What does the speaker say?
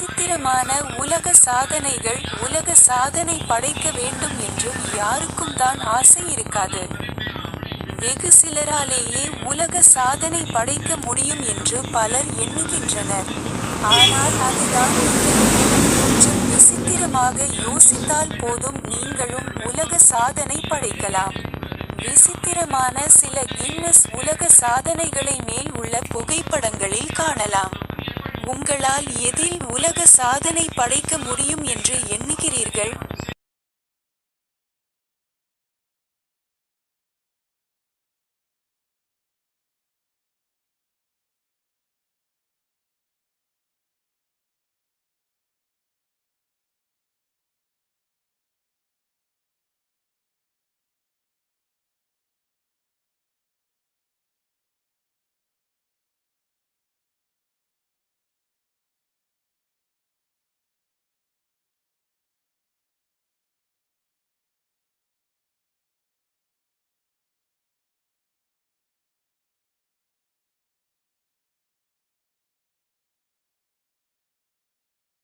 விசித்திரமான உலக சாதனைகள் உலக சாதனை படைக்க வேண்டும் என்று யாருக்கும் தான் ஆசை இருக்காது. வெகு சிலராலேயே உலக சாதனை படைக்க முடியும் என்று பலர் எண்ணுகின்றனர். ஆனால் அதுதான் கொஞ்சம் விசித்திரமாக யோசித்தால் போதும் நீங்களும் உலக சாதனை படைக்கலாம். விசித்திரமான சில கின்னஸ் உலக சாதனைகளை மேல் உள்ள புகைப்படங்களில் காணலாம். உங்களால் எதில் உலக சாதனை படைக்க முடியும் என்று எண்ணுகிறீர்கள்?